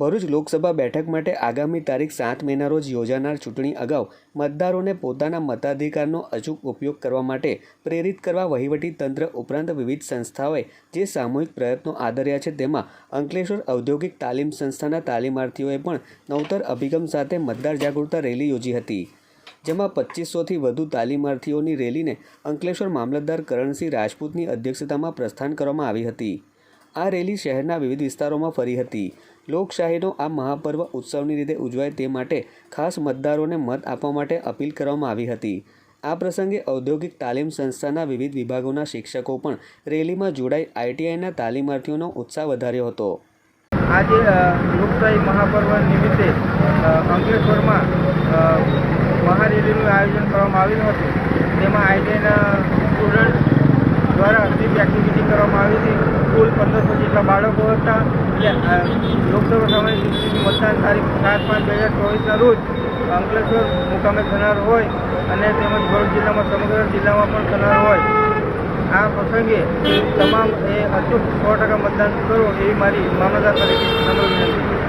ભરૂચ લોકસભા બેઠક માટે આગામી તારીખ સાત મેના રોજ યોજાનાર ચૂંટણી અગાઉ મતદારોને પોતાના મતાધિકારનો અચૂક ઉપયોગ કરવા માટે પ્રેરિત કરવા વહીવટી તંત્ર ઉપરાંત વિવિધ સંસ્થાઓએ જે સામૂહિક પ્રયત્નો આદર્યા છે તેમાં અંકલેશ્વર ઔદ્યોગિક તાલીમ સંસ્થાના તાલીમાર્થીઓએ પણ નવતર અભિગમ સાથે મતદાર જાગૃતતા રેલી યોજી હતી, જેમાં પચીસોથી વધુ તાલીમાર્થીઓની રેલીને અંકલેશ્વર મામલતદાર કરણસિંહ રાજપૂતની અધ્યક્ષતામાં પ્રસ્થાન કરવામાં આવી હતી. આ રેલી શહેરના વિવિધ વિસ્તારોમાં ફરી હતી. લોકશાહીનો આ મહાપર્વ ઉત્સવની રીતે ઉજવાય તે માટે ખાસ મતદારોને મત આપવા માટે અપીલ કરવામાં આવી હતી. આ પ્રસંગે ઔદ્યોગિક તાલીમ સંસ્થાના વિવિધ વિભાગોના શિક્ષકો પણ રેલીમાં જોડાઈ આઈટીઆઈના તાલીમાર્થીઓનો ઉત્સાહ વધાર્યો હતો. આજે લોકશાહી મહાપર્વ નિમિત્તે અંકલેશ્વરમાં મહારેલીનું આયોજન કરવામાં આવ્યું હતું. તેમાં આઈટીઆઈના સ્ટુડન્ટ દ્વારા સ્વીપ એક્ટિવિટી કરવામાં આવી હતી. કુલ પંદરસો જેટલા બાળકો હતા. એટલે લોકસભા સામાન્ય ચૂંટણીનું મતદાન તારીખ સાત પાંચ બે હજાર ચોવીસના રોજ અંકલેશ્વર મુકામે થનાર હોય અને તેમજ ભરૂચ જિલ્લામાં સમગ્ર જિલ્લામાં પણ થનાર હોય. આ પ્રસંગે તમામ એ અચૂક સો ટકા મતદાન કરો એવી મારી મામલતદાર તરીકે વિનંતી.